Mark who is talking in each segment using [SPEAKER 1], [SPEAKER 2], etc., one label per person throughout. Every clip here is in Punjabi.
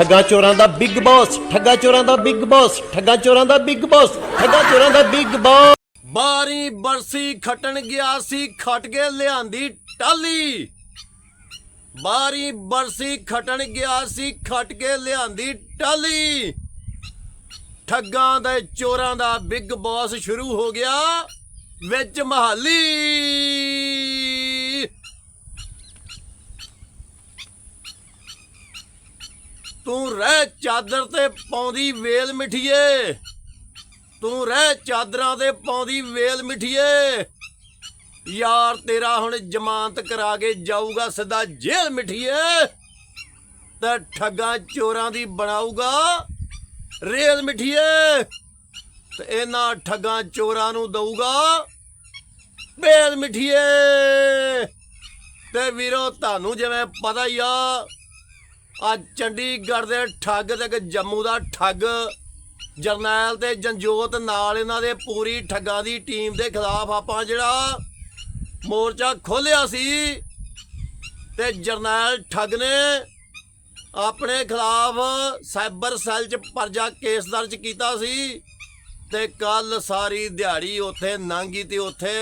[SPEAKER 1] ਠੱਗਾ ਚੋਰਾਂ ਦਾ ਬਿਗ ਬਾਸ, ਠੱਗਾ ਚੋਰਾਂ ਦਾ ਬਿਗ ਬਾਸ, ਠੱਗਾ ਚੋਰਾਂ ਦਾ ਬਿਗ ਬਾਸ, ਠੱਗਾ ਚੋਰਾਂ ਦਾ ਬਿਗ ਬਾਸ। ਬਾਰੀ ਬਰਸੀ ਖਟਣ ਗਿਆ ਸੀ, ਖਟ ਕੇ ਲਿਆਂਦੀ ਟਾਲੀ ਬਾਰੀ ਬਰਸੀ ਖਟਣ ਗਿਆ ਸੀ, ਖਟ ਕੇ ਲਿਆਂਦੀ ਟਾਲੀ ਠੱਗਾਂ ਦੇ ਚੋਰਾਂ ਦਾ ਬਿਗ ਬਾਸ ਸ਼ੁਰੂ ਹੋ ਗਿਆ ਵਿੱਚ ਮਹਾਲੀ। ਤੂੰ ਰਹਿ ਚਾਦਰ ਤੇ ਪਾਉਂਦੀ ਵੇਲ ਮਿਠੀਏ। ਤੂੰ ਰਹਿ ਚਾਦਰਾਂ ਤੇ ਪਾਉਂਦੀ ਵੇਲ ਮਿਠੀਏ। ਯਾਰ ਤੇਰਾ ਹੁਣ ਜ਼ਮਾਨਤ ਕਰਾ ਕੇ ਜਾਊਗਾ ਸਿੱਧਾ ਜੇਲ੍ਹ ਮਿਠੀਏ। ਤੇ ਠੱਗਾਂ ਚੋਰਾਂ ਦੀ ਬਣਾਊਗਾ ਰੇਲ ਮਿਠੀਏ। ਤੇ ਇਹਨਾਂ ਠੱਗਾਂ ਚੋਰਾਂ ਨੂੰ ਦਊਗਾ ਬੇਲ ਮਿਠੀਏ। ਤੇ ਵੀਰੋ, ਤੁਹਾਨੂੰ ਜਿਵੇਂ ਪਤਾ ਹੀ ਆ ਆ ਚੰਡੀਗੜ੍ਹ ਦੇ ਠੱਗ ਤੇ ਇੱਕ ਜੰਮੂ ਦਾ ਠੱਗ। ਜਰਨੈਲ ਤੇ ਜੰਜੋਤ ਨਾਲ ਇਹਨਾਂ ਦੇ ਪੂਰੀ ਠੱਗਾਂ ਦੀ ਟੀਮ ਦੇ ਖਿਲਾਫ ਆਪਾਂ ਜਿਹੜਾ ਮੋਰਚਾ ਖੋਲਿਆ ਸੀ ਤੇ ਜਰਨੈਲ ਠੱਗ ਨੇ ਆਪਣੇ ਖਿਲਾਫ ਸਾਈਬਰ ਸੈੱਲ 'ਚ ਪਰਜਾ ਕੇਸ ਦਰਜ ਕੀਤਾ ਸੀ ਤੇ ਕੱਲ ਸਾਰੀ ਦਿਹਾੜੀ ਉੱਥੇ ਲੰਘੀ ਤੇ ਉੱਥੇ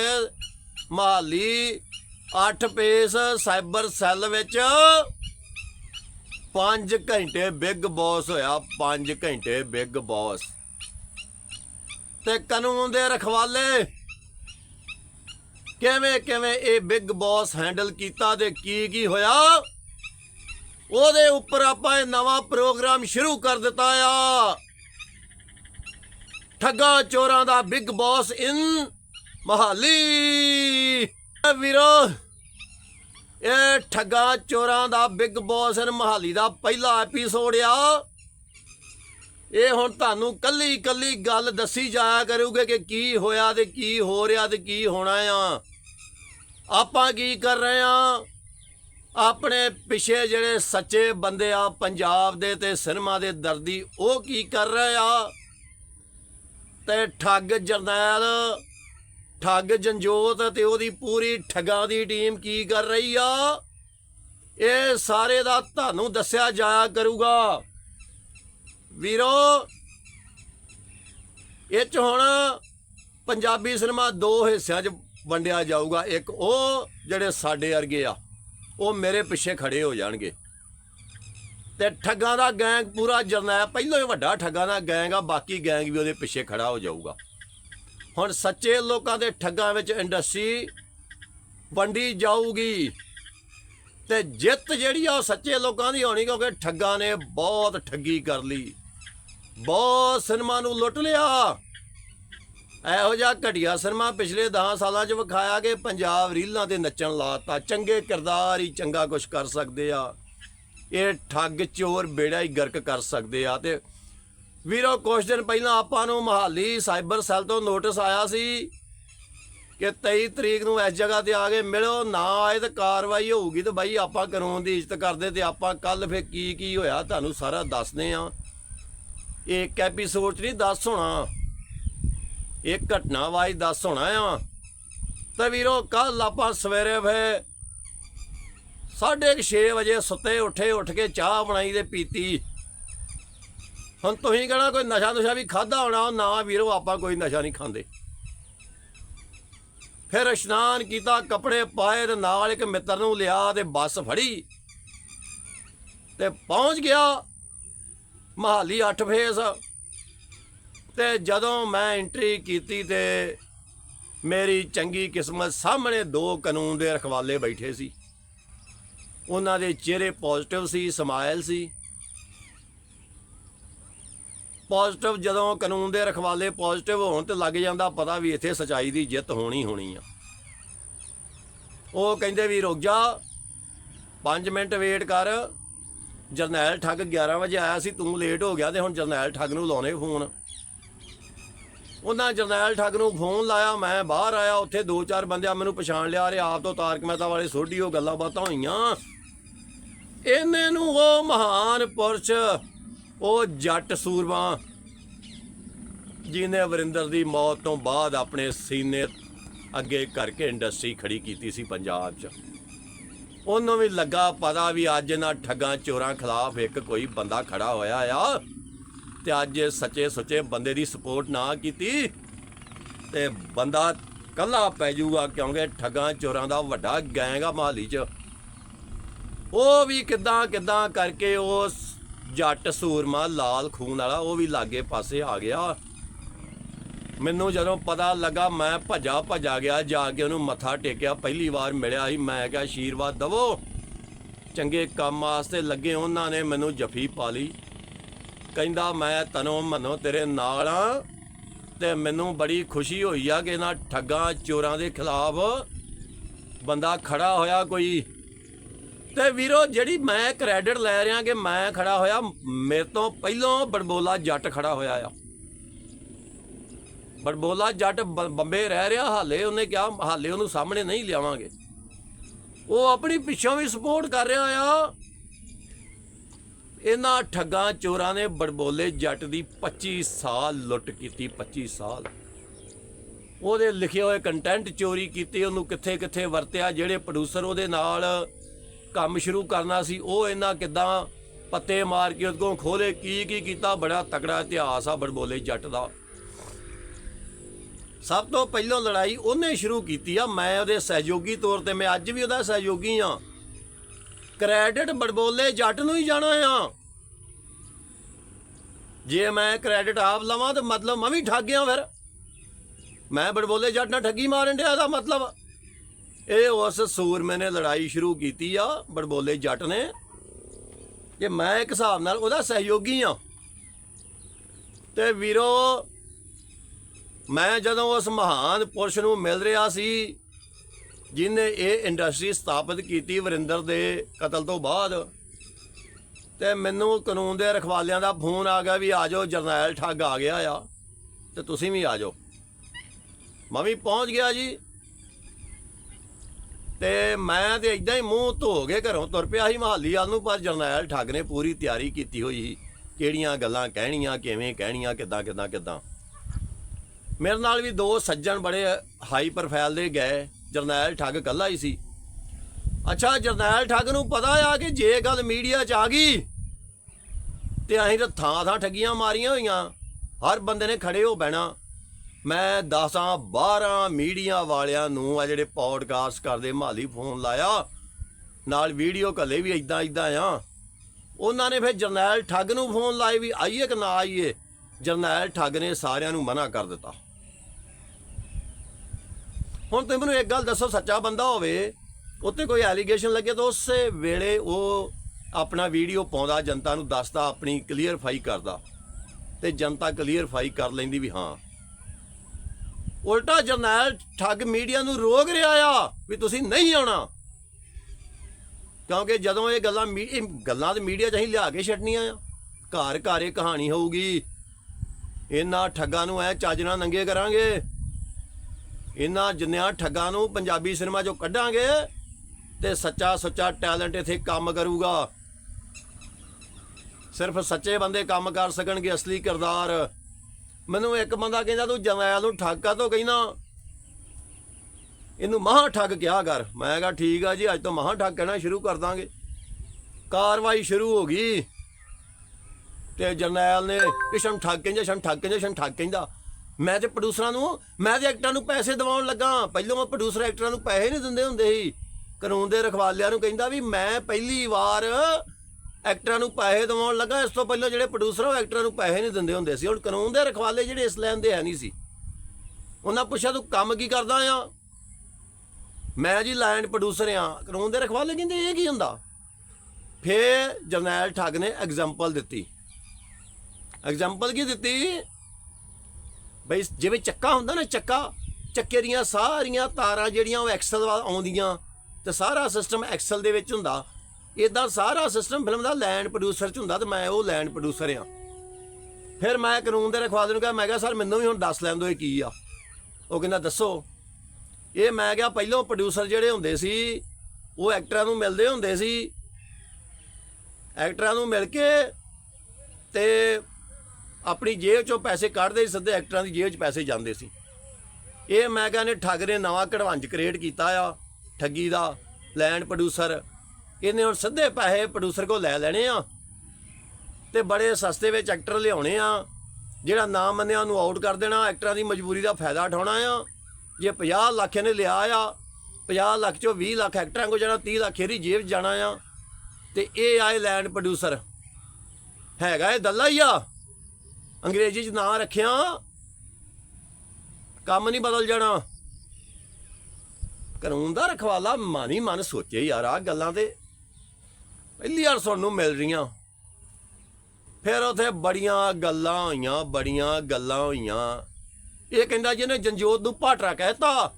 [SPEAKER 1] ਮਹਾਲੀ 8 ਪੇਸ ਸਾਈਬਰ ਸੈੱਲ ਵਿੱਚ 5 ਘੰਟੇ ਬਿਗ ਬੌਸ ਹੋਇਆ 5 ਘੰਟੇ ਬਿਗ ਬੌਸ। ਤੇ ਕਾਨੂੰਨ ਦੇ ਰਖਵਾਲੇ। ਕਿਵੇਂ ਕਿਵੇਂ ਇਹ ਬਿਗ ਬੌਸ ਹੈਂਡਲ ਕੀਤਾ ਤੇ ਕੀ ਕੀ ਹੋਇਆ? ਉਹਦੇ ਉੱਪਰ ਆਪਾਂ ਇਹ ਨਵਾਂ ਪ੍ਰੋਗਰਾਮ ਸ਼ੁਰੂ ਕਰ ਦਿੱਤਾ ਆ। ਠੱਗਾ ਚੋਰਾਂ ਦਾ ਬਿਗ ਬੌਸ ਇਨ ਮਹਾਲੀ। ਵੀਰੋ। ਇਹ ਠੱਗਾ ਚੋਰਾਂ ਦਾ ਬਿੱਗ ਬੌਸ ਇਨ ਮਹਾਲੀ ਦਾ ਪਹਿਲਾ ਐਪੀਸੋਡ ਆ। ਇਹ ਹੁਣ ਤੁਹਾਨੂੰ ਕੱਲੀ ਕੱਲੀ ਗੱਲ ਦੱਸੀ ਜਾਇਆ ਕਰੂਗੇ ਕਿ ਕੀ ਹੋਇਆ ਤੇ ਕੀ ਹੋ ਰਿਹਾ ਤੇ ਕੀ ਹੋਣਾ ਆ। ਆਪਾਂ ਕੀ ਕਰ ਰਹੇ ਆ? ਆਪਣੇ ਪਿਛੇ ਜਿਹੜੇ ਸੱਚੇ ਬੰਦੇ ਆ ਪੰਜਾਬ ਦੇ ਤੇ ਸਿਨੇਮਾ ਦੇ ਦਰਦੀ, ਉਹ ਕੀ ਕਰ ਰਹੇ ਆ? ਤੇ ਠੱਗ ਜਰਨੈਲ ਠੱਗ ਜੰਜੋਤ ਤੇ ਉਹਦੀ ਪੂਰੀ ਠੱਗਾਂ ਦੀ ਟੀਮ ਕੀ ਕਰ ਰਹੀ ਆ? ਇਹ ਸਾਰੇ ਦਾ ਤੁਹਾਨੂੰ ਦੱਸਿਆ ਜਾਇਆ ਕਰੂਗਾ। ਵੀਰੋ, ਇਹ ਚ ਹੁਣ ਪੰਜਾਬੀ ਸਿਨੇਮਾ ਦੋ ਹਿੱਸਿਆਂ 'ਚ ਵੰਡਿਆ ਜਾਊਗਾ। ਇੱਕ ਉਹ ਜਿਹੜੇ ਸਾਡੇ ਵਰਗੇ ਆ, ਉਹ ਮੇਰੇ ਪਿੱਛੇ ਖੜੇ ਹੋ ਜਾਣਗੇ। ਤੇ ਠੱਗਾਂ ਦਾ ਗੈਂਗ ਪੂਰਾ ਜਰਨੈਲ, ਪਹਿਲੋਂ ਹੀ ਵੱਡਾ ਠੱਗਾਂ ਦਾ ਗੈਂਗ ਆ, ਬਾਕੀ ਗੈਂਗ ਵੀ ਉਹਦੇ ਪਿੱਛੇ ਖੜਾ ਹੋ ਜਾਊਗਾ। ਹੁਣ ਸੱਚੇ ਲੋਕਾਂ ਦੇ ਠੱਗਾਂ ਵਿੱਚ ਇੰਡਸਟਰੀ ਵੰਡੀ ਜਾਊਗੀ। ਤੇ ਜਿੱਤ ਜਿਹੜੀ ਆ ਉਹ ਸੱਚੇ ਲੋਕਾਂ ਦੀ ਹੋਣੀ ਕਿਉਂਕਿ ਠੱਗਾਂ ਨੇ ਬਹੁਤ ਠੱਗੀ ਕਰ ਲਈ। ਬਹੁਤ ਸਿਨੇਮਾ ਨੂੰ ਲੁੱਟ ਲਿਆ। ਇਹੋ ਜਿਹਾ ਘਟੀਆ ਸਿਨੇਮਾ ਪਿਛਲੇ 10 ਸਾਲਾਂ 'ਚ ਵਿਖਾਇਆ ਕਿ ਪੰਜਾਬ ਰੀਲਾਂ ਤੇ ਨੱਚਣ ਲਾਤਾ। ਚੰਗੇ ਕਿਰਦਾਰ ਹੀ ਚੰਗਾ ਕੁਝ ਕਰ ਸਕਦੇ ਆ। ਇਹ ਠੱਗ ਚੋਰ ਬੇੜਾ ਹੀ ਗਰਕ ਕਰ ਸਕਦੇ ਆ ਤੇ ਵੀਰੋ ਕੁਝ ਦਿਨ ਪਹਿਲਾਂ ਆਪਾਂ ਨੂੰ ਮਹਾਲੀ ਸਾਈਬਰ ਸੈੱਲ ਤੋਂ ਨੋਟਿਸ ਆਇਆ ਸੀ ਕਿ 23 ਤਰੀਕ ਨੂੰ ਇਸ ਜਗ੍ਹਾ ਤੇ ਆ ਕੇ ਮਿਲੋ, ਨਾ ਆਏ ਤਾਂ ਕਾਰਵਾਈ ਹੋਊਗੀ ਤੇ ਬਾਈ ਆਪਾਂ ਕਾਨੂੰਨ ਦੀ ਇੱਜ਼ਤ ਕਰਦੇ ਤੇ ਆਪਾਂ ਕੱਲ ਫੇ ਕੀ ਕੀ ਹੋਇਆ ਤੁਹਾਨੂੰ ਸਾਰਾ ਦੱਸਦੇ ਆ ਇੱਕ ਐਪੀਸੋਡ 'ਚ ਨਹੀਂ, ਦੱਸ ਹੋਣਾ। ਇਹ ਘਟਨਾ ਵਾਈ ਦੱਸ ਹੋਣਾ ਆ। ਤੇ ਵੀਰੋ ਕੱਲ ਆਪਾਂ ਸਵੇਰੇ ਫੇ 6:30 ਵਜੇ ਸੁੱਤੇ, ਉੱਠੇ, ਉੱਠ ਕੇ ਚਾਹ ਬਣਾਈ ਤੇ ਪੀਤੀ। ਹੁਣ ਤੁਸੀਂ ਕਹਣਾ ਕੋਈ ਨਸ਼ਾ ਨੁਸ਼ਾ ਵੀ ਖਾਦਾ ਹੋਣਾ, ਨਾ ਵੀਰੋ, ਆਪਾਂ ਕੋਈ ਨਸ਼ਾ ਨਹੀਂ ਖਾਂਦੇ। ਫਿਰ ਇਸ਼ਨਾਨ ਕੀਤਾ, ਕੱਪੜੇ ਪਾਏ ਤੇ ਨਾਲ ਇੱਕ ਮਿੱਤਰ ਨੂੰ ਲਿਆ ਤੇ ਬੱਸ ਫੜੀ। ਤੇ ਪਹੁੰਚ ਗਿਆ ਮਹਾਲੀ 8 ਫੇਸ। ਤੇ ਜਦੋਂ ਮੈਂ ਐਂਟਰੀ ਕੀਤੀ ਤੇ ਮੇਰੀ ਚੰਗੀ ਕਿਸਮਤ ਸਾਹਮਣੇ ਦੋ ਕਾਨੂੰਨ ਦੇ ਰਖਵਾਲੇ ਬੈਠੇ ਸੀ। ਉਹਨਾਂ ਦੇ ਚਿਹਰੇ ਪੋਜ਼ਿਟਿਵ ਸੀ ਸਮਾਈਲ ਸੀ। ਪੋਜ਼ਿਟਿਵ ਜਦੋਂ ਕਾਨੂੰਨ ਦੇ ਰਖਵਾਲੇ ਪੋਜ਼ਿਟਿਵ ਹੋਣ ਤੇ ਲੱਗ ਜਾਂਦਾ, ਪਤਾ ਵੀ ਇੱਥੇ ਸਚਾਈ ਦੀ ਜਿੱਤ ਹੋਣੀ ਹੋਣੀ ਆ। ਉਹ ਕਹਿੰਦੇ ਵੀ ਰੁਕ ਜਾ 5 ਮਿੰਟ ਵੇਟ ਕਰ। ਜਰਨੈਲ ਠੱਗ 11 ਵਜੇ ਆਇਆ ਸੀ, ਤੂੰ ਲੇਟ ਹੋ ਗਿਆ ਤੇ ਹੁਣ ਜਰਨੈਲ ਠੱਗ ਨੂੰ ਲਾਉਣੇ ਫੋਨ। ਉਹਨਾਂ ਜਰਨੈਲ ਠੱਗ ਨੂੰ ਫੋਨ ਲਾਇਆ, ਮੈਂ ਬਾਹਰ ਆਇਆ, ਉੱਥੇ ਦੋ ਚਾਰ ਬੰਦਿਆਂ ਮੈਨੂੰ ਪਛਾਣ ਲਿਆ ਰੇ ਆਪ ਤੋਂ ਤਾਰਕ ਮਹਿਤਾ ਵਾਲੇ ਸੋਢੀ ਉਹ ਗੱਲਾਂ ਬਾਤਾਂ ਹੋਈਆਂ। ਇਹਨੇ ਨੂੰ ਉਹ ਮਹਾਨ ਪੁਰਸ਼ ਉਹ ਜੱਟ ਸੂਰਮਾ, ਜਿਹਨੇ ਵਰਿੰਦਰ ਦੀ ਮੌਤ ਤੋਂ ਬਾਅਦ ਆਪਣੇ ਸੀਨੇ ਅੱਗੇ ਕਰਕੇ ਇੰਡਸਟਰੀ ਖੜੀ ਕੀਤੀ ਸੀ ਪੰਜਾਬ 'ਚ। ਉਹਨੂੰ ਵੀ ਲੱਗਾ ਪਤਾ ਵੀ ਅੱਜ ਇਹਨਾਂ ਠੱਗਾਂ ਚੋਰਾਂ ਖਿਲਾਫ ਇੱਕ ਕੋਈ ਬੰਦਾ ਖੜਾ ਹੋਇਆ ਆ ਤੇ ਅੱਜ ਸੱਚੇ ਸੁੱਚੇ ਬੰਦੇ ਦੀ ਸਪੋਰਟ ਨਾ ਕੀਤੀ ਤੇ ਬੰਦਾ ਕੱਲਾ ਪੈ ਜਾਊਗਾ ਕਿਉਂਕਿ ਠੱਗਾਂ ਚੋਰਾਂ ਦਾ ਵੱਡਾ ਗੈਂਗ ਆ ਮਹਾਲੀ 'ਚ। ਉਹ ਵੀ ਕਿਦਾਂ ਕਿਦਾਂ ਕਰਕੇ ਉਸ ਜੱਟ ਸੂਰਮਾ ਲਾਲ ਖੂਨ ਵਾਲਾ, ਉਹ ਵੀ ਲਾਗੇ ਪਾਸੇ ਆ ਗਿਆ। ਮੈਨੂੰ ਜਦੋਂ ਪਤਾ ਲੱਗਾ, ਮੈਂ ਭੱਜਾ ਭੱਜਾ ਗਿਆ, ਜਾ ਕੇ ਉਹਨੂੰ ਮੱਥਾ ਟੇਕਿਆ। ਪਹਿਲੀ ਵਾਰ ਮਿਲਿਆ ਸੀ, ਮੈਂ ਕਿਹਾ ਆਸ਼ੀਰਵਾਦ ਦਵੋ। ਚੰਗੇ ਕੰਮ ਵਾਸਤੇ ਲੱਗੇ, ਉਹਨਾਂ ਨੇ ਮੈਨੂੰ ਜਫੀ ਪਾ ਲਈ। ਕਹਿੰਦਾ, ਮੈਂ ਤਨੋਂ ਮਨੋਂ ਤੇਰੇ ਨਾਲ ਆ ਤੇ ਮੈਨੂੰ ਬੜੀ ਖੁਸ਼ੀ ਹੋਈ ਆ ਕਿ ਇਹਨਾਂ ਠੱਗਾਂ, ਚੋਰਾਂ ਦੇ ਖਿਲਾਫ ਬੰਦਾ ਖੜਾ ਹੋਇਆ ਕੋਈ ਤੇ ਵੀਰੋ, ਜਿਹੜੀ ਮੈਂ ਕ੍ਰੈਡਿਟ ਲੈ ਰਿਹਾ ਕਿ ਮੈਂ ਖੜਾ ਹੋਇਆ, ਮੇਰੇ ਤੋਂ ਪਹਿਲਾਂ ਬੜਬੋਲਾ ਜੱਟ ਖੜਾ ਹੋਇਆ ਆ। ਬੜਬੋਲਾ ਜੱਟ ਬੰਬੇ ਰਹਿ ਰਿਹਾ, ਹਾਲੇ ਉਹਨੇ ਕਿਹਾ, ਹਾਲੇ ਉਹਨੂੰ ਸਾਹਮਣੇ ਨਹੀਂ ਲਿਆਵਾਂਗੇ। ਉਹ ਆਪਣੀ ਪਿੱਛੋਂ ਵੀ ਸਪੋਰਟ ਕਰ ਰਿਹਾ ਆ। ਇਹਨਾਂ ਠੱਗਾਂ ਚੋਰਾਂ ਨੇ ਬੜਬੋਲੇ ਜੱਟ ਦੀ 25 ਸਾਲ ਲੁੱਟ ਕੀਤੀ 25 ਸਾਲ। ਉਹਦੇ ਲਿਖੇ ਹੋਏ ਕੰਟੈਂਟ ਚੋਰੀ ਕੀਤੀ, ਉਹਨੂੰ ਕਿੱਥੇ ਕਿੱਥੇ ਵਰਤਿਆ, ਜਿਹੜੇ ਪ੍ਰੋਡਿਊਸਰ ਉਹਦੇ ਨਾਲ ਕੰਮ ਸ਼ੁਰੂ ਕਰਨਾ ਸੀ, ਉਹ ਇਹਨਾਂ ਕਿਦਾਂ ਪੱਤੇ ਮਾਰ ਕੇ ਉਹਦੇ ਕੋਲ ਖੋਲੇ ਕੀ ਕੀ ਕੀਤਾ, ਬੜਾ ਤਕੜਾ ਇਤਿਹਾਸ ਆ ਬੜਬੋਲੇ ਜੱਟ ਦਾ। ਸਭ ਤੋਂ ਪਹਿਲਾਂ ਲੜਾਈ ਉਹਨੇ ਸ਼ੁਰੂ ਕੀਤੀ ਆ, ਮੈਂ ਉਹਦੇ ਸਹਿਯੋਗੀ ਤੌਰ ਤੇ, ਮੈਂ ਅੱਜ ਵੀ ਉਹਦਾ ਸਹਿਯੋਗੀ ਆ। ਕ੍ਰੈਡਿਟ ਬੜਬੋਲੇ ਜੱਟ ਨੂੰ ਹੀ ਜਾਣਾ ਆ। ਜੇ ਮੈਂ ਕ੍ਰੈਡਿਟ ਆਪ ਲਵਾਂ ਤਾਂ ਮਤਲਬ ਮੈਂ ਵੀ ਠੱਗ ਗਿਆ ਫਿਰ। ਮੈਂ ਬੜਬੋਲੇ ਜੱਟ ਨਾਲ ਠੱਗੀ ਮਾਰਨ ਡਿਆ ਦਾ ਮਤਲਬ ਇਹ ਉਸ ਸੂਰਮੇ ਨੇ ਲੜਾਈ ਸ਼ੁਰੂ ਕੀਤੀ ਆ, ਬੜਬੋਲੇ ਜੱਟ ਨੇ। ਜੇ ਮੈਂ ਇੱਕ ਹਿਸਾਬ ਨਾਲ ਉਹਦਾ ਸਹਿਯੋਗੀ ਆ। ਤੇ ਵੀਰੋ, ਮੈਂ ਜਦੋਂ ਉਸ ਮਹਾਨ ਪੁਰਸ਼ ਨੂੰ ਮਿਲ ਰਿਹਾ ਸੀ, ਜਿਨੇ ਇਹ ਇੰਡਸਟਰੀ ਸਥਾਪਿਤ ਕੀਤੀ ਵਰਿੰਦਰ ਦੇ ਕਤਲ ਤੋਂ ਬਾਅਦ, ਤੇ ਮੈਨੂੰ ਕਾਨੂੰਨ ਦੇ ਰਖਵਾਲਿਆਂ ਦਾ ਫੋਨ ਆ ਗਿਆ ਵੀ ਆ ਜਾਓ, ਜਰਨੈਲ ਠੱਗ ਆ ਗਿਆ ਆ, ਤੇ ਤੁਸੀਂ ਵੀ ਆ ਜਾਓ। ਮੈਂ ਵੀ ਪਹੁੰਚ ਗਿਆ ਜੀ। ਤੇ ਮੈਂ ਤੇ ਇਦਾਂ ਹੀ ਮੂੰਹ ਧੋ ਕੇ ਘਰੋਂ ਤੁਰ ਪਿਆ ਸੀ, ਮਹਾਲੀ ਵਾਲ ਨੂੰ, ਪਰ ਜਰਨੈਲ ਠੱਗ ਨੇ ਪੂਰੀ ਤਿਆਰੀ ਕੀਤੀ ਹੋਈ ਸੀ, ਕਿਹੜੀਆਂ ਗੱਲਾਂ ਕਹਿਣੀਆਂ, ਕਿਵੇਂ ਕਹਿਣੀਆਂ, ਕਿੱਦਾਂ ਕਿੱਦਾਂ ਕਿੱਦਾਂ। ਮੇਰੇ ਨਾਲ ਵੀ ਦੋ ਸੱਜਣ ਬੜੇ ਹਾਈ ਪ੍ਰੋਫਾਈਲ ਦੇ ਗਏ, ਜਰਨੈਲ ਠੱਗ ਕੱਲਾ ਹੀ ਸੀ। ਅੱਛਾ, ਜਰਨੈਲ ਠੱਗ ਨੂੰ ਪਤਾ ਆ ਕਿ ਜੇ ਗੱਲ ਮੀਡੀਆ 'ਚ ਆ ਗਈ, ਤੇ ਅਸੀਂ ਤਾਂ ਥਾਂ ਥਾਂ ਠੱਗੀਆਂ ਮਾਰੀਆਂ ਹੋਈਆਂ, ਹਰ ਬੰਦੇ ਨੇ ਖੜੇ ਹੋ ਬਹਿਣਾ। ਮੈਂ 10 12 ਮੀਡੀਆ ਵਾਲਿਆਂ ਨੂੰ ਆ ਜਿਹੜੇ ਪੌਡਕਾਸਟ ਕਰਦੇ ਮਾਲੀ ਫੋਨ ਲਾਇਆ। ਨਾਲ ਵੀਡੀਓ ਕੱਲੇ ਵੀ ਇਦਾਂ ਇਦਾਂ ਆ। ਉਹਨਾਂ ਨੇ ਫਿਰ ਜਰਨੈਲ ਠੱਗ ਨੂੰ ਫੋਨ ਲਾਏ ਵੀ ਆਈਏ ਕਿ ਨਾ ਆਈਏ? ਜਰਨੈਲ ਠੱਗ ਨੇ ਸਾਰਿਆਂ ਨੂੰ ਮਨਾ ਕਰ ਦਿੱਤਾ। ਹੁਣ ਤੁਸੀਂ ਮੈਨੂੰ ਇੱਕ ਗੱਲ ਦੱਸੋ, ਸੱਚਾ ਬੰਦਾ ਹੋਵੇ ਉੱਤੇ ਕੋਈ ਐਲੀਗੇਸ਼ਨ ਲੱਗੇ ਤਾਂ ਉਸੇ ਵੇਲੇ ਉਹ ਆਪਣਾ ਵੀਡੀਓ ਪਾਉਂਦਾ, ਜਨਤਾ ਨੂੰ ਦੱਸਦਾ, ਆਪਣੀ ਕਲੀਅਰਫਾਈ ਕਰਦਾ। ਤੇ ਜਨਤਾ ਕਲੀਅਰਫਾਈ ਕਰ ਲੈਂਦੀ ਵੀ ਹਾਂ। ਉਲਟਾ ਜਰਨੈਲ ਠੱਗ ਮੀਡੀਆ ਨੂੰ ਰੋਕ ਰਿਹਾ ਆ ਵੀ ਤੁਸੀਂ ਨਹੀਂ ਆਉਣਾ। ਕਿਉਂਕਿ ਜਦੋਂ ਇਹ ਗੱਲਾਂ ਮੀ- ਇਹ ਗੱਲਾਂ ਤੇ ਮੀਡੀਆ 'ਚ ਅਸੀਂ ਲਿਆ ਕੇ ਛੱਡਣੀਆਂ ਆ। ਘਰ ਘਰ ਇਹ ਕਹਾਣੀ ਹੋਊਗੀ। ਇਹਨਾਂ ਠੱਗਾਂ ਨੂੰ ਐ ਚੱਜ ਨੰਗੇ ਕਰਾਂਗੇ। ਇਹਨਾਂ ਜਿੰਨਿਆਂ ਠੱਗਾਂ ਨੂੰ ਪੰਜਾਬੀ ਸਿਨੇਮਾ 'ਚੋਂ ਕੱਢਾਂਗੇ ਤੇ ਸੱਚਾ ਸੁੱਚਾ ਟੈਲੈਂਟ ਇੱਥੇ ਕੰਮ ਕਰੂਗਾ। ਸਿਰਫ ਸੱਚੇ ਬੰਦੇ ਕੰਮ ਕਰ ਸਕਣਗੇ ਅਸਲੀ ਕਿਰਦਾਰ। ਮੈਨੂੰ ਇੱਕ ਬੰਦਾ ਕਹਿੰਦਾ, ਤੂੰ ਜਰਨੈਲ ਨੂੰ ਠੱਗ ਤੋਂ ਕਹਿੰਦਾ ਇਹਨੂੰ ਮਹਾ ਠੱਗ ਕਿਹਾ ਕਰ। ਮੈਂ ਕਿਹਾ, ਠੀਕ ਆ ਜੀ, ਅੱਜ ਤੋਂ ਮਹਾ ਠੱਗ ਕਹਿਣਾ ਸ਼ੁਰੂ ਕਰ ਦਾਂਗੇ। ਕਾਰਵਾਈ ਸ਼ੁਰੂ ਹੋ ਗਈ ਤੇ ਜਰਨੈਲ ਨੇ ਇਸ਼ਨ ਠੱਗ ਕਹਿੰਦਾ ਇਸ਼ਨ ਠੱਗ ਕਹਿੰਦਾ ਇਸ਼ਨ ਠੱਗ ਕਹਿੰਦਾ। ਮੈਂ ਤੇ ਪ੍ਰੋਡਿਊਸਰਾਂ ਨੂੰ, ਮੈਂ ਤੇ ਐਕਟਰਾਂ ਨੂੰ ਪੈਸੇ ਦਿਵਾਉਣ ਲੱਗਾ। ਪਹਿਲਾਂ ਮੈਂ ਪ੍ਰੋਡਿਊਸਰ ਐਕਟਰਾਂ ਨੂੰ ਪੈਸੇ ਨਹੀਂ ਦਿੰਦੇ ਹੁੰਦੇ ਸੀ। ਕਾਨੂੰਨ ਦੇ ਰਖਵਾਲਿਆਂ ਨੂੰ ਕਹਿੰਦਾ ਵੀ ਮੈਂ ਪਹਿਲੀ ਵਾਰ ਐਕਟਰਾਂ ਨੂੰ ਪੈਸੇ ਦਿਵਾਉਣ ਲੱਗਾ, ਇਸ ਤੋਂ ਪਹਿਲਾਂ ਜਿਹੜੇ ਪ੍ਰੋਡਿਊਸਰ ਉਹ ਐਕਟਰਾਂ ਨੂੰ ਪੈਸੇ ਨਹੀਂ ਦਿੰਦੇ ਹੁੰਦੇ ਸੀ। ਹੁਣ ਕਾਨੂੰਨ ਦੇ ਰਖਵਾਲੇ ਜਿਹੜੇ ਇਸ ਲੈਣ ਦੇ ਹੈ ਨਹੀਂ ਸੀ। ਉਹਨਾਂ ਪੁੱਛਿਆ, ਤੂੰ ਕੰਮ ਕੀ ਕਰਦਾ ਆ? ਮੈਂ ਜੀ ਲੈਂਡ ਪ੍ਰੋਡਿਊਸਰ ਆ। ਕਾਨੂੰਨ ਦੇ ਰਖਵਾਲੇ ਕਹਿੰਦੇ, ਇਹ ਕੀ ਹੁੰਦਾ? ਫੇਰ ਜਰਨੈਲ ਠੱਗ ਨੇ ਐਗਜ਼ਾਮਪਲ ਦਿੱਤੀ। ਐਗਜ਼ਾਮਪਲ ਕੀ ਦਿੱਤੀ? ਬਈ, ਜਿਵੇਂ ਚੱਕਾ ਹੁੰਦਾ ਨਾ, ਚੱਕਾ, ਚੱਕੇ ਦੀਆਂ ਸਾਰੀਆਂ ਤਾਰਾਂ ਜਿਹੜੀਆਂ ਉਹ ਐਕਸਲ ਵੱਲ ਆਉਂਦੀਆਂ, ਤੇ ਸਾਰਾ ਸਿਸਟਮ ਐਕਸਲ ਦੇ ਵਿੱਚ ਹੁੰਦਾ। ਇਦਾਂ ਸਾਰਾ ਸਿਸਟਮ ਫਿਲਮ ਦਾ ਲੈਂਡ ਪ੍ਰੋਡਿਊਸਰ ਚ ਹੁੰਦਾ ਤੇ ਮੈਂ ਉਹ ਲੈਂਡ ਪ੍ਰੋਡਿਊਸਰ ਆ ਫਿਰ ਮੈਂ ਕਾਨੂੰਨ ਦੇ ਰਖਵਾਲੇ ਨੂੰ ਕਿਹਾ, ਮੈਂ ਕਿਹਾ, ਸਰ, ਮੈਨੂੰ ਵੀ ਹੁਣ ਦੱਸ ਲੈਣ ਦਿਓ ਇਹ ਕੀ ਆ? ਉਹ ਕਹਿੰਦਾ, ਦੱਸੋ। ਇਹ ਮੈਂ ਕਿਹਾ, ਪਹਿਲਾਂ ਪ੍ਰੋਡਿਊਸਰ ਜਿਹੜੇ ਹੁੰਦੇ ਸੀ, ਉਹ ਐਕਟਰਾਂ ਨੂੰ ਮਿਲਦੇ ਹੁੰਦੇ ਸੀ। ਐਕਟਰਾਂ ਨੂੰ ਮਿਲ ਕੇ ਤੇ ਆਪਣੀ ਜੇਬ ਚੋਂ ਪੈਸੇ ਕੱਢਦੇ ਸੀ, ਸਿੱਧੇ ਐਕਟਰਾਂ ਦੀ ਜੇਬ 'ਚ ਪੈਸੇ ਜਾਂਦੇ ਸੀ। ਇਹ ਮੈਂ ਕਹਿੰਦੇ ਠੱਗ ਨੇ ਨਵਾਂ ਕਢਵੰਜ ਕ੍ਰੀਏਟ ਕੀਤਾ ਆ, ਠੱਗੀ ਦਾ ਲੈਂਡ ਪ੍ਰੋਡਿਊਸਰ ਇਹਨੇ ਹੁਣ ਸਿੱਧੇ ਪੈਸੇ ਪ੍ਰੋਡਿਊਸਰ ਕੋਲ ਲੈ ਲੈਣੇ ਆ ਤੇ ਬੜੇ ਸਸਤੇ ਵਿੱਚ ਐਕਟਰ ਲਿਆਉਣੇ ਆ। ਜਿਹੜਾ ਨਾ ਮੰਨਿਆ ਉਹਨੂੰ ਆਊਟ ਕਰ ਦੇਣਾ। ਐਕਟਰਾਂ ਦੀ ਮਜਬੂਰੀ ਦਾ ਫਾਇਦਾ ਉਠਾਉਣਾ ਆ। ਜੇ 50 ਲੱਖ ਇਹਨੇ ਲਿਆ ਆ 50 ਲੱਖ ਚੋਂ 20 ਲੱਖ ਐਕਟਰਾਂ ਕੋ ਜਾਣਾ 30 ਲੱਖ ਇਹਦੀ ਜੇਬ 'ਚ ਜਾਣਾ ਆ। ਤੇ ਇਹ ਆਏ ਲੈਂਡ ਪ੍ਰੋਡਿਊਸਰ ਹੈਗਾ ਇਹ ਦੱਲਾ ਹੀ ਆ। ਅੰਗਰੇਜ਼ੀ 'ਚ ਨਾਂ ਰੱਖਿਆ। ਕੰਮ ਨਹੀਂ ਬਦਲ ਜਾਣਾ। ਕਾਨੂੰਨ ਦਾ ਰਖਵਾਲਾ ਮਨ ਹੀ ਮਨ ਸੋਚੇ ਯਾਰ ਆ ਗੱਲਾਂ ਤੇ ਪਹਿਲੀ ਵਾਰ ਸੁਣਨ ਨੂੰ ਮਿਲ ਰਹੀਆਂ। ਫਿਰ ਉਥੇ ਬੜੀਆਂ ਗੱਲਾਂ ਹੋਈਆਂ, ਬੜੀਆਂ ਗੱਲਾਂ ਹੋਈਆਂ। ਇਹ ਕਹਿੰਦਾ ਜਿਹਨੇ ਜੰਜੋਤ ਨੂੰ ਭਾਟਰਾ ਕਹਿਤਾ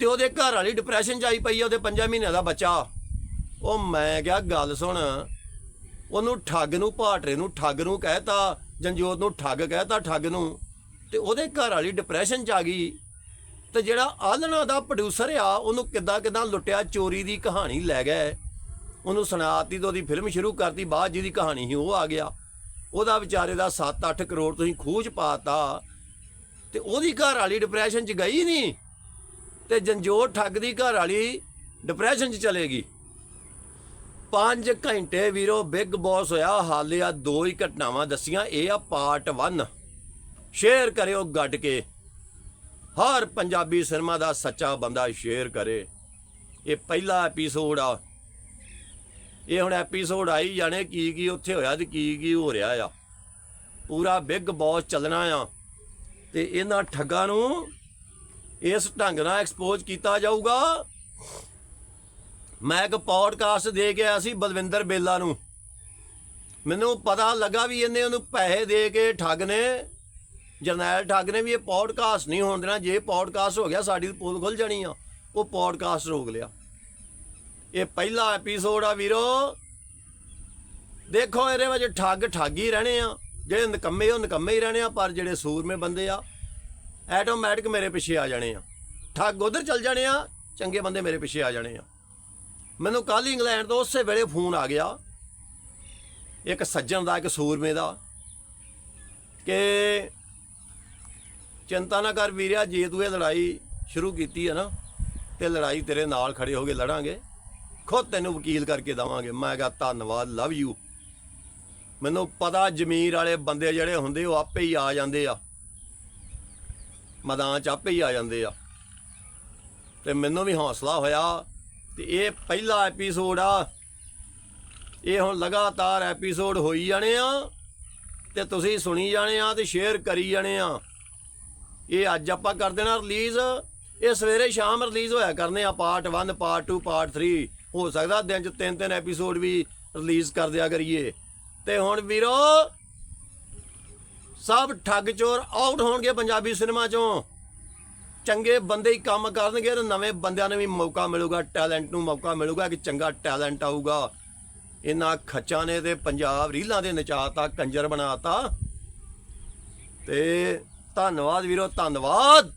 [SPEAKER 1] ਤੇ ਉਹਦੇ ਘਰ ਵਾਲੀ ਡਿਪਰੈਸ਼ਨ ਚ ਆਈ ਪਈ ਆ, ਉਹਦੇ 5 ਮਹੀਨਿਆਂ ਦਾ ਬੱਚਾ। ਉਹ ਮੈਂ ਕਿਹਾ, ਗੱਲ ਸੁਣ। ਉਹਨੂੰ ਠੱਗ ਨੂੰ ਭਾਟਰੇ ਨੂੰ ਠੱਗ ਨੂੰ ਕਹਿਤਾ, ਜੰਜੋਤ ਨੂੰ ਠੱਗ ਕਹਿਤਾ ਠੱਗ ਨੂੰ ਤੇ ਉਹਦੇ ਘਰ ਵਾਲੀ ਡਿਪਰੈਸ਼ਨ ਚ ਆ ਗਈ। ਤੇ ਜਿਹੜਾ ਆਲਣਾ ਦਾ ਪ੍ਰੋਡਿਊਸਰ ਆ, ਉਹਨੂੰ ਕਿੱਦਾਂ ਕਿੱਦਾਂ ਲੁੱਟਿਆ, ਚੋਰੀ ਦੀ ਕਹਾਣੀ ਲੈ ਗਏ। ਉਹਨੂੰ ਸੁਣਾਤੀ ਤੇ ਉਹਦੀ ਫਿਲਮ ਸ਼ੁਰੂ ਕਰਤੀ, ਬਾਅਦ ਜਿਹਦੀ ਕਹਾਣੀ ਸੀ, ਉਹ ਆ ਗਿਆ। ਉਹਦਾ ਵਿਚਾਰੇ ਦਾ 7-8 ਕਰੋੜ ਤੁਸੀਂ ਖੂਜ ਪਾਤਾ। ਤੇ ਉਹਦੀ ਘਰ ਵਾਲੀ ਡਿਪਰੈਸ਼ਨ ਚ ਗਈ ਨਹੀਂ। ਤੇ ਜੰਜੋਤ ਠੱਗ ਦੀ ਘਰ ਵਾਲੀ ਡਿਪਰੈਸ਼ਨ ਚ ਚਲੇਗੀ 5 ਘੰਟੇ ਵੀਰੋ ਬਿੱਗ ਬੌਸ ਹੋਇਆ, ਹਾਲੇ ਆ ਦੋ ਹੀ ਘਟਨਾਵਾਂ ਦੱਸੀਆਂ, ਇਹ ਆ ਪਾਰਟ 1 ਸ਼ੇਅਰ ਕਰਿਓ ਗੱਡ ਕੇ। ਹਰ ਪੰਜਾਬੀ ਸਿਨੇਮਾ ਦਾ ਸੱਚਾ ਬੰਦਾ ਸ਼ੇਅਰ ਕਰੇ। ਇਹ ਪਹਿਲਾ ਐਪੀਸੋਡ ਆ। ਇਹ ਹੁਣ ਐਪੀਸੋਡ ਆਈ ਜਾਣੇ ਕੀ ਕੀ ਉੱਥੇ ਹੋਇਆ ਤੇ ਕੀ ਕੀ ਹੋ ਰਿਹਾ ਆ। ਪੂਰਾ ਬਿੱਗ ਬੌਸ ਚੱਲਣਾ ਆ ਤੇ ਇਹਨਾਂ ਠੱਗਾਂ ਨੂੰ ਇਸ ਢੰਗ ਨਾਲ ਐਕਸਪੋਜ਼ ਕੀਤਾ ਜਾਊਗਾ। ਮੈਂ ਇੱਕ ਪੌਡਕਾਸਟ ਦੇ ਕੇ ਆਇਆ ਸੀ ਬਲਵਿੰਦਰ ਬੇਲਾ ਨੂੰ। ਮੈਨੂੰ ਪਤਾ ਲੱਗਾ ਵੀ ਇਹਨੇ ਉਹਨੂੰ ਪੈਸੇ ਦੇ ਕੇ ਠੱਗ ਨੇ। ਜਰਨੈਲ ਠੱਗ ਨੇ ਵੀ ਇਹ ਪੌਡਕਾਸਟ ਨਹੀਂ ਹੋਣ ਦੇਣਾ। ਜੇ ਪੌਡਕਾਸਟ ਹੋ ਗਿਆ ਸਾਡੀ ਪੋਲ ਖੁੱਲ ਜਾਣੀ ਆ। ਉਹ ਪੌਡਕਾਸਟ ਰੋਕ ਲਿਆ। ਇਹ ਪਹਿਲਾ ਐਪੀਸੋਡ ਆ ਵੀਰੋ। ਦੇਖੋ ਇਹਦੇ ਵਿੱਚ ਠੱਗ ਠੱਗ ਹੀ ਰਹਿਣੇ ਆ। ਜਿਹੜੇ ਨਕੰਮੇ ਉਹ ਨਕੰਮੇ ਹੀ ਰਹਿਣੇ ਆ, ਪਰ ਜਿਹੜੇ ਸੂਰਮੇ ਬੰਦੇ ਆ ਆਟੋਮੈਟਿਕ ਮੇਰੇ ਪਿੱਛੇ ਆ ਜਾਣੇ ਆ। ਠੱਗ ਉਧਰ ਚੱਲ ਜਾਣੇ ਆ, ਚੰਗੇ ਬੰਦੇ ਮੇਰੇ ਪਿੱਛੇ ਆ ਜਾਣੇ ਆ। ਮੈਨੂੰ ਕੱਲ ਇੰਗਲੈਂਡ ਤੋਂ ਉਸੇ ਵੇਲੇ ਫੋਨ ਆ ਗਿਆ, ਇੱਕ ਸੱਜਣ ਦਾ, ਇੱਕ ਸੂਰਮੇ ਦਾ, ਕਿ ਚਿੰਤਾ ਨਾ ਕਰ ਵੀਰਿਆ, ਜੇ ਤੂੰ ਇਹ ਲੜਾਈ ਸ਼ੁਰੂ ਕੀਤੀ ਹੈ ਨਾ, ਤੇ ਲੜਾਈ ਤੇਰੇ ਨਾਲ ਖੜੇ ਹੋ ਕੇ ਲੜਾਂਗੇ। ਖੁਦ ਤੈਨੂੰ ਵਕੀਲ ਕਰਕੇ ਦਵਾਂਗੇ। ਮੈਂ ਕਿਹਾ, ਧੰਨਵਾਦ ਲਵ ਯੂ ਮੈਨੂੰ ਪਤਾ ਜ਼ਮੀਰ ਵਾਲੇ ਬੰਦੇ ਜਿਹੜੇ ਹੁੰਦੇ, ਉਹ ਆਪੇ ਹੀ ਆ ਜਾਂਦੇ ਆ। ਮੈਦਾਨ ਚ ਆਪੇ ਹੀ ਆ ਜਾਂਦੇ ਆ। ਤੇ ਮੈਨੂੰ ਵੀ ਹੌਸਲਾ ਹੋਇਆ ਤੇ ਇਹ ਪਹਿਲਾ ਐਪੀਸੋਡ ਆ। ਇਹ ਹੁਣ ਲਗਾਤਾਰ ਐਪੀਸੋਡ ਹੋਈ ਜਾਣੇ ਆ ਤੇ ਤੁਸੀਂ ਸੁਣੀ ਜਾਣੇ ਆ ਤੇ ਸ਼ੇਅਰ ਕਰੀ ਜਾਣੇ ਆ। ਇਹ ਅੱਜ ਆਪਾਂ ਕਰ ਦੇਣਾ ਰਿਲੀਜ਼ ਇਹ ਸਵੇਰੇ ਸ਼ਾਮ ਰਿਲੀਜ਼ ਹੋਇਆ ਕਰਨੇ ਆ ਪਾਰਟ 1 ਪਾਰਟ 2 ਪਾਰਟ 3 ਹੋ ਸਕਦਾ ਦਿਨ ਚ ਤਿੰਨ ਤਿੰਨ ਐਪੀਸੋਡ ਵੀ ਰਿਲੀਜ਼ ਕਰ ਦਿਆ ਕਰੀਏ। ਤੇ ਹੁਣ ਵੀਰੋ, ਸਭ ਠੱਗ ਚੋਰ ਆਊਟ ਹੋਣਗੇ ਪੰਜਾਬੀ ਸਿਨੇਮਾ ਚੋਂ। ਚੰਗੇ ਬੰਦੇ ਹੀ ਕੰਮ ਕਰਨਗੇ ਤੇ ਨਵੇਂ ਬੰਦਿਆਂ ਨੂੰ ਵੀ ਮੌਕਾ ਮਿਲੂਗਾ ਟੈਲੈਂਟ ਨੂੰ ਮੌਕਾ ਮਿਲੂਗਾ ਕਿ ਚੰਗਾ ਟੈਲੈਂਟ ਆਊਗਾ। ਇਹਨਾਂ ਖੱਚਾਂ ਨੇ ਤੇ ਪੰਜਾਬ ਰੀਲਾਂ ਦੇ ਨਚਾਤਾ, ਕੰਜਰ ਬਣਾਤਾ। ਤੇ ਧੰਨਵਾਦ ਵੀਰੋ, ਧੰਨਵਾਦ।